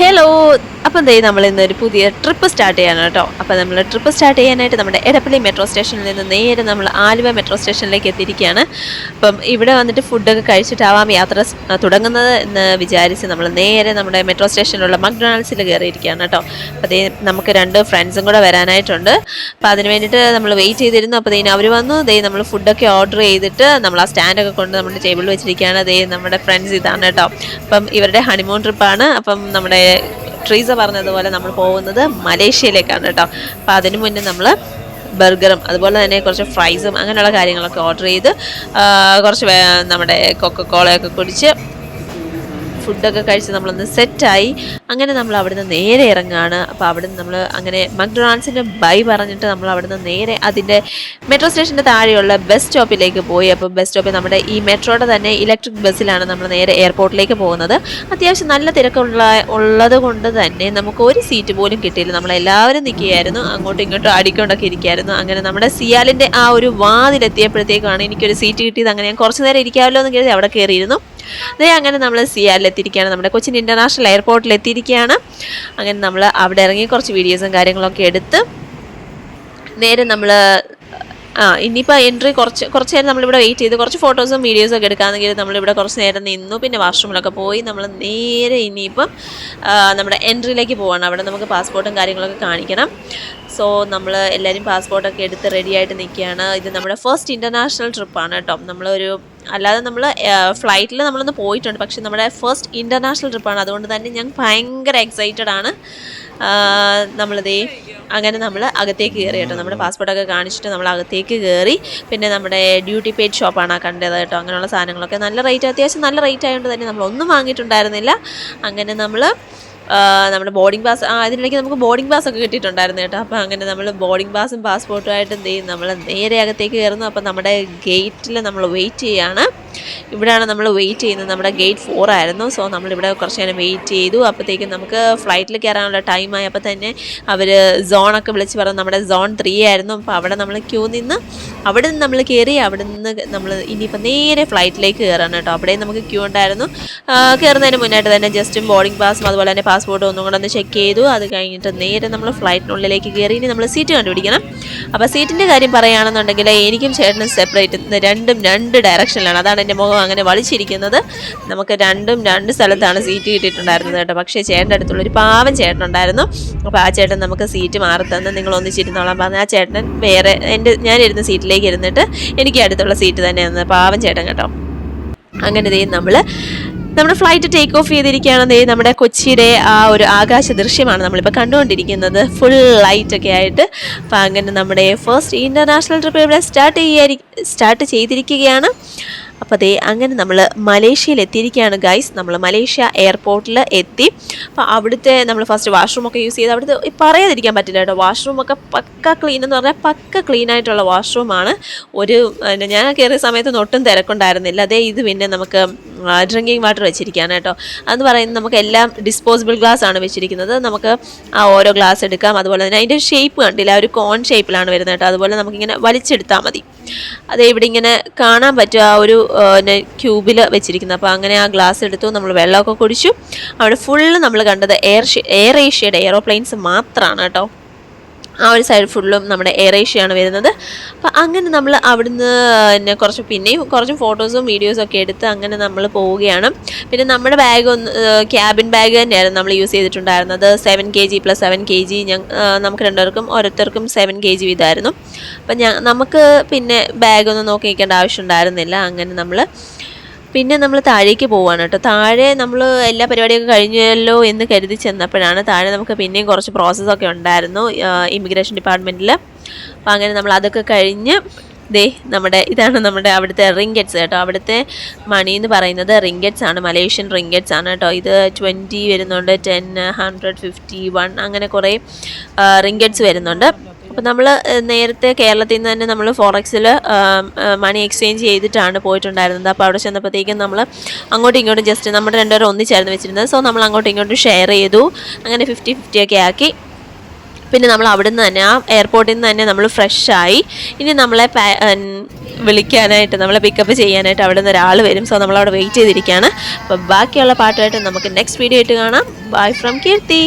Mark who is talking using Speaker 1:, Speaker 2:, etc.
Speaker 1: Hello അപ്പം ദേ നമ്മൾ ഇന്ന് ഒരു പുതിയ ട്രിപ്പ് സ്റ്റാർട്ട് ചെയ്യാണ് കേട്ടോ. അപ്പം നമ്മൾ ട്രിപ്പ് സ്റ്റാർട്ട് ചെയ്യാനായിട്ട് നമ്മുടെ എടപ്പള്ളി മെട്രോ സ്റ്റേഷനിൽ നിന്ന് നേരെ നമ്മൾ ആലുവ മെട്രോ സ്റ്റേഷനിലേക്ക് എത്തിയിരിക്കുകയാണ്. അപ്പം ഇവിടെ വന്നിട്ട് ഫുഡൊക്കെ കഴിച്ചിട്ടാവാം യാത്ര തുടങ്ങുന്നത് എന്ന് വിചാരിച്ച് നമ്മൾ നേരെ നമ്മുടെ മെട്രോ സ്റ്റേഷനിലുള്ള മക്ഡൊണാൾഡ്സിൽ കയറിയിരിക്കുകയാണ് കേട്ടോ. അപ്പം ദേ നമുക്ക് രണ്ട് ഫ്രണ്ട്സും കൂടെ വരാനായിട്ടുണ്ട്. അപ്പം അതിന് വേണ്ടിയിട്ട് നമ്മൾ വെയിറ്റ് ചെയ്തിരുന്നു. അപ്പോൾ ദേ അവർ വന്നു. ദേ നമ്മൾ ഫുഡൊക്കെ ഓർഡർ ചെയ്തിട്ട് നമ്മൾ ആ സ്റ്റാൻഡൊക്കെ കൊണ്ട് നമ്മുടെ ടേബിളിൽ വെച്ചിരിക്കുകയാണ്. ദേ നമ്മുടെ ഫ്രണ്ട്സ് ഇതാണ് കേട്ടോ. അപ്പം ഇവരുടെ ഹണിമൂൺ ട്രിപ്പാണ് അപ്പം നമ്മുടെ ട്രീസ പറഞ്ഞതുപോലെ നമ്മൾ പോകുന്നത് മലേഷ്യയിലേക്കാണ് കേട്ടോ. അപ്പോൾ അതിന് മുന്നേ നമ്മൾ ബർഗറും അതുപോലെ തന്നെ കുറച്ച് ഫ്രൈസും അങ്ങനെയുള്ള കാര്യങ്ങളൊക്കെ ഓർഡർ ചെയ്ത് കുറച്ച് നമ്മുടെ കൊക്കക്കോളയൊക്കെ കുടിച്ച് ഫുഡൊക്കെ കഴിച്ച് നമ്മളൊന്ന് സെറ്റായി. അങ്ങനെ നമ്മൾ അവിടുന്ന് നേരെ ഇറങ്ങുകയാണ് അപ്പോൾ അവിടുന്ന് നമ്മൾ അങ്ങനെ മക്ഡൊണാൾഡ്സിന്റെ ബൈ പറഞ്ഞിട്ട് നമ്മൾ അവിടുന്ന് നേരെ അതിന്റെ മെട്രോ സ്റ്റേഷന്റെ താഴെയുള്ള ബസ് സ്റ്റോപ്പിലേക്ക് പോയി. അപ്പോൾ ബസ് സ്റ്റോപ്പിൽ നമ്മുടെ ഈ മെട്രോയുടെ തന്നെ ഇലക്ട്രിക് ബസ്സിലാണ് നമ്മൾ നേരെ എയർപോർട്ടിലേക്ക് പോകുന്നത്. അത്യാവശ്യം നല്ല തിരക്കുള്ള ഉള്ളത് കൊണ്ട് തന്നെ നമുക്ക് ഒരു സീറ്റ് പോലും കിട്ടിയില്ല. നമ്മളെല്ലാവരും നിൽക്കുകയായിരുന്നു. അങ്ങോട്ടും ഇങ്ങോട്ടും അടിക്കൊണ്ടൊക്കെ ഇരിക്കുകയായിരുന്നു. അങ്ങനെ നമ്മുടെ സിയാലിന്റെ ആ ഒരു വാതിലെത്തിയപ്പോഴത്തേക്കാണ് എനിക്കൊരു സീറ്റ് കിട്ടിയത്. അങ്ങനെ ഞാൻ കുറച്ച് നേരം ഇരിക്കാമല്ലോ എന്ന് കരുതി അവിടെ കയറിയിരുന്നു. അതേ അങ്ങനെ നമ്മൾ സിയാലിൽ എത്തിയിരിക്കുകയാണ് നമ്മുടെ കൊച്ചിൻ ഇന്റർനാഷണൽ എയർപോർട്ടിൽ എത്തിയിരിക്കുകയാണ് അങ്ങനെ നമ്മൾ അവിടെ ഇറങ്ങി കുറച്ച് വീഡിയോസും കാര്യങ്ങളൊക്കെ എടുത്ത് നേരെ നമ്മൾ ആ ഇനിയിപ്പോൾ എൻട്രി കുറച്ച് കുറച്ച് നേരം നമ്മളിവിടെ വെയിറ്റ് ചെയ്ത് കുറച്ച് ഫോട്ടോസും വീഡിയോസും ഒക്കെ എടുക്കാമെന്നെങ്കിൽ നമ്മളിവിടെ കുറച്ച് നേരം നിന്നു. പിന്നെ വാഷ്റൂമിലൊക്കെ പോയി നമ്മൾ നേരെ ഇനിയിപ്പം നമ്മുടെ എൻട്രിയിലേക്ക് പോവാണ്. അവിടെ നമുക്ക് പാസ്പോർട്ടും കാര്യങ്ങളൊക്കെ കാണിക്കണം. സോ നമ്മൾ എല്ലാവരും പാസ്പോർട്ടൊക്കെ എടുത്ത് റെഡിയായിട്ട് നിൽക്കുകയാണ്. ഇത് നമ്മുടെ ഫസ്റ്റ് ഇന്റർനാഷണൽ ട്രിപ്പാണ് കേട്ടോ. നമ്മളൊരു അല്ലാതെ നമ്മൾ ഫ്ലൈറ്റിൽ നമ്മളൊന്ന് പോയിട്ടുണ്ട്. പക്ഷേ നമ്മുടെ ഫസ്റ്റ് ഇന്റർനാഷണൽ ട്രിപ്പാണ് അതുകൊണ്ട് തന്നെ ഞാൻ ഭയങ്കര എക്സൈറ്റഡ് ആണ്. നമ്മളിതേ അങ്ങനെ നമ്മൾ അകത്തേക്ക് കയറി കേട്ടോ. നമ്മുടെ പാസ്പോർട്ടൊക്കെ കാണിച്ചിട്ട് നമ്മൾ അകത്തേക്ക് കയറി പിന്നെ നമ്മുടെ ഡ്യൂട്ടി പെയ്ഡ് ഷോപ്പാണ് ആ കണ്ടത് കേട്ടോ. അങ്ങനെയുള്ള സാധനങ്ങളൊക്കെ നല്ല റേറ്റ് അത്യാവശ്യം നല്ല റേറ്റ് ആയതുകൊണ്ട് തന്നെ നമ്മൾ ഒന്നും വാങ്ങിയിട്ടുണ്ടായിരുന്നില്ല. അങ്ങനെ നമ്മൾ നമ്മുടെ ബോർഡിംഗ് പാസ് ആ അതിനിടയ്ക്ക് നമുക്ക് ബോർഡിംഗ് പാസ് ഒക്കെ കിട്ടിയിട്ടുണ്ടായിരുന്നു കേട്ടോ. അപ്പോൾ അങ്ങനെ നമ്മൾ ബോർഡിംഗ് പാസും പാസ്പോർട്ടുമായിട്ട് എന്ത് ചെയ്യും? നമ്മൾ നേരെ അകത്തേക്ക് കയറുന്നു. അപ്പോൾ നമ്മുടെ ഗേറ്റിൽ നമ്മൾ വെയിറ്റ് ചെയ്യാണ്. ഇവിടെയാണ് നമ്മൾ വെയിറ്റ് ചെയ്യുന്നത്. നമ്മുടെ ഗേറ്റ് ഫോർ ആയിരുന്നു. സോ നമ്മളിവിടെ കുറച്ച് നേരം വെയിറ്റ് ചെയ്തു. അപ്പോഴത്തേക്കും നമുക്ക് ഫ്ലൈറ്റിൽ കയറാനുള്ള ടൈം ആയപ്പോൾ തന്നെ അവർ സോണൊക്കെ വിളിച്ച് പറഞ്ഞു. നമ്മുടെ സോൺ ത്രീ ആയിരുന്നു. അപ്പോൾ അവിടെ നമ്മൾ ക്യൂ നിന്ന് അവിടെ നിന്ന് നമ്മൾ കയറി അവിടെ നിന്ന് നമ്മൾ ഇനിയിപ്പോൾ നേരെ ഫ്ലൈറ്റിലേക്ക് കയറാണ് കേട്ടോ. അവിടെയും നമുക്ക് ക്യൂ ഉണ്ടായിരുന്നു. കയറുന്നതിന് മുന്നായിട്ട് തന്നെ ജസ്റ്റും ബോർഡിംഗ് പാസും അതുപോലെ തന്നെ പാസ്പോർട്ടും ഒന്നും കൂടെ ഒന്ന് ചെക്ക് ചെയ്തു. അത് കഴിഞ്ഞിട്ട് നേരെ നമ്മൾ ഫ്ലൈറ്റിനുള്ളിലേക്ക് കയറി ഇനി നമ്മൾ സീറ്റ് കണ്ടുപിടിക്കണം. അപ്പോൾ സീറ്റിന്റെ കാര്യം പറയുകയാണെന്നുണ്ടെങ്കിൽ എനിക്കും ചേട്ടനും സെപ്പറേറ്റ് രണ്ടും രണ്ട് ഡയറക്ഷനിലാണ് അതാണ് എന്റെ മുഖം അങ്ങനെ വളിച്ചിരിക്കുന്നത് നമുക്ക് രണ്ടും രണ്ട് സ്ഥലത്താണ് സീറ്റ് കിട്ടിയിട്ടുണ്ടായിരുന്നത് കേട്ടോ. പക്ഷേ ചേട്ടന്റെ അടുത്തുള്ള ഒരു പാവം ചേട്ടനുണ്ടായിരുന്നു. അപ്പോൾ ആ ചേട്ടൻ നമുക്ക് സീറ്റ് മാറി നിങ്ങൾ ഒന്നിച്ചിരുന്നോളാം പറഞ്ഞ്. ആ ചേട്ടൻ വേറെ എന്റെ ഞാനിരുന്ന സീറ്റിലേക്ക് ഇരുന്നിട്ട് എനിക്ക് അടുത്തുള്ള സീറ്റ് തന്നെ തന്നെ പാവം ചേട്ടൻ കേട്ടോ. അങ്ങനെ ദേ നമ്മൾ നമ്മുടെ ഫ്ലൈറ്റ് ടേക്ക് ഓഫ് ചെയ്തിരിക്കുകയാണ്. ദേ നമ്മുടെ കൊച്ചിയുടെ ആ ഒരു ആകാശ ദൃശ്യമാണ് നമ്മളിപ്പോൾ കണ്ടുകൊണ്ടിരിക്കുന്നത്. ഫുൾ ലൈറ്റ് ഒക്കെ ആയിട്ട്. അപ്പോൾ അങ്ങനെ നമ്മുടെ ഫസ്റ്റ് ഇന്റർനാഷണൽ ട്രിപ്പ് ഇവിടെ സ്റ്റാർട്ട് ചെയ്യാ സ്റ്റാർട്ട് ചെയ്തിരിക്കുകയാണ്. അപ്പോൾ അതേ അങ്ങനെ നമ്മൾ മലേഷ്യയിൽ എത്തിയിരിക്കുകയാണ് ഗൈസ് നമ്മൾ മലേഷ്യ എയർപോർട്ടിൽ എത്തി. അപ്പോൾ അവിടുത്തെ നമ്മൾ ഫസ്റ്റ് വാഷ്റൂമൊക്കെ യൂസ് ചെയ്ത് അവിടുത്തെ പറയാതിരിക്കാൻ പറ്റില്ല കേട്ടോ. വാഷ്റൂമൊക്കെ പക്ക ക്ലീൻ എന്ന് പറഞ്ഞാൽ പക്ക ക്ലീൻ ആയിട്ടുള്ള വാഷ്റൂമാണ് ഒരു ഞാൻ കയറിയ സമയത്ത് ഒട്ടും തിരക്കുണ്ടായിരുന്നില്ല. അതേ ഇത് പിന്നെ നമുക്ക് ഡ്രിങ്കിങ് വാട്ടർ വെച്ചിരിക്കുകയാണ് കേട്ടോ. അതെന്ന് പറയുന്നത് നമുക്ക് എല്ലാം ഡിസ്പോസിബിൾ ഗ്ലാസ് ആണ് വെച്ചിരിക്കുന്നത്. നമുക്ക് ആ ഓരോ ഗ്ലാസ് എടുക്കാം. അതുപോലെ തന്നെ അതിന്റെ ഷേപ്പ് കണ്ടില്ല? ഒരു കോൺ ഷേപ്പിലാണ് വരുന്നത് കേട്ടോ. അതുപോലെ നമുക്കിങ്ങനെ വലിച്ചെടുത്താൽ മതി. അതേ ഇവിടെ ഇങ്ങനെ കാണാൻ പറ്റും. ആ ഒരു ക്യൂബിൽ വെച്ചിരിക്കുന്നത്. അപ്പോൾ അങ്ങനെ ആ ഗ്ലാസ് എടുത്തു നമ്മൾ വെള്ളമൊക്കെ കുടിച്ചു. അവിടെ ഫുള്ള് നമ്മൾ കണ്ടത് എയർ എയർ ഏഷ്യയുടെ എയറോപ്ലെയിൻസ് മാത്രമാണ് കേട്ടോ. ആ ഒരു സൈഡ് ഫുള്ളും നമ്മുടെ എയർ ഏഷ്യയാണ് വരുന്നത്. അപ്പം അങ്ങനെ നമ്മൾ അവിടുന്ന് പിന്നെ കുറച്ച് പിന്നെയും കുറച്ച് ഫോട്ടോസും വീഡിയോസും ഒക്കെ എടുത്ത് അങ്ങനെ നമ്മൾ പോവുകയാണ്. പിന്നെ നമ്മുടെ ബാഗ് ഒന്ന് ക്യാബിൻ ബാഗ് തന്നെയായിരുന്നു നമ്മൾ യൂസ് ചെയ്തിട്ടുണ്ടായിരുന്നത്. Seven K G plus seven K G നമുക്ക് രണ്ടുപേർക്കും ഓരോരുത്തർക്കും സെവൻ കെ ജി വീതമായിരുന്നു. അപ്പം ഞാൻ നമുക്ക് പിന്നെ ബാഗൊന്നും നോക്കി നിൽക്കേണ്ട ആവശ്യം ഉണ്ടായിരുന്നില്ല. അങ്ങനെ നമ്മൾ പിന്നെ നമ്മൾ താഴേക്ക് പോവാണ് കേട്ടോ. താഴെ നമ്മൾ എല്ലാ പരിപാടിയൊക്കെ കഴിഞ്ഞല്ലോ എന്ന് കരുതി ചെന്നപ്പോഴാണ് താഴെ നമുക്ക് പിന്നെയും കുറച്ച് പ്രോസസ്സൊക്കെ ഉണ്ടായിരുന്നു ഇമിഗ്രേഷൻ ഡിപ്പാർട്ട്മെന്റിൽ അപ്പോൾ അങ്ങനെ നമ്മൾ അതൊക്കെ കഴിഞ്ഞ് ദേ നമ്മുടെ ഇതാണ് നമ്മുടെ അവിടുത്തെ റിങ്കറ്റ്സ് കേട്ടോ. അവിടുത്തെ മണി എന്ന് പറയുന്നത് റിങ്കറ്റ്സ് ആണ് മലേഷ്യൻ റിങ്കറ്റ്സ് ആണ് കേട്ടോ. ഇത് ട്വന്റി വരുന്നുണ്ട് ടെൻ ഹൺഡ്രഡ് ഫിഫ്റ്റി വൺ അങ്ങനെ കുറേ റിങ്കറ്റ്സ് വരുന്നുണ്ട്. അപ്പോൾ നമ്മൾ നേരത്തെ കേരളത്തിൽ നിന്ന് തന്നെ നമ്മൾ ഫോറക്സിൽ മണി എക്സ്ചേഞ്ച് ചെയ്തിട്ടാണ് പോയിട്ടുണ്ടായിരുന്നത്. അപ്പോൾ അവിടെ ചെന്നപ്പോഴത്തേക്കും നമ്മൾ അങ്ങോട്ടും ഇങ്ങോട്ടും ജസ്റ്റ് നമ്മുടെ രണ്ടുപേരും ഒന്നിച്ചായിരുന്നു വെച്ചിരുന്നത്. സോ നമ്മൾ അങ്ങോട്ടും ഇങ്ങോട്ടും ഷെയർ ചെയ്തു. അങ്ങനെ ഫിഫ്റ്റി ഫിഫ്റ്റി ഒക്കെ ആക്കി. പിന്നെ നമ്മൾ അവിടെ നിന്ന് തന്നെ ആ എയർപോർട്ടിൽ നിന്ന് തന്നെ നമ്മൾ ഫ്രഷായി ഇനി നമ്മളെ വിളിക്കാനായിട്ട് നമ്മളെ പിക്കപ്പ് ചെയ്യാനായിട്ട് അവിടെ നിന്ന് ഒരാൾ വരും. സോ നമ്മളവിടെ വെയിറ്റ് ചെയ്തിരിക്കുകയാണ് അപ്പോൾ ബാക്കിയുള്ള പാട്ടുമായിട്ട് നമുക്ക് നെക്സ്റ്റ് വീഡിയോ ആയിട്ട് കാണാം. Bye from Keerthi.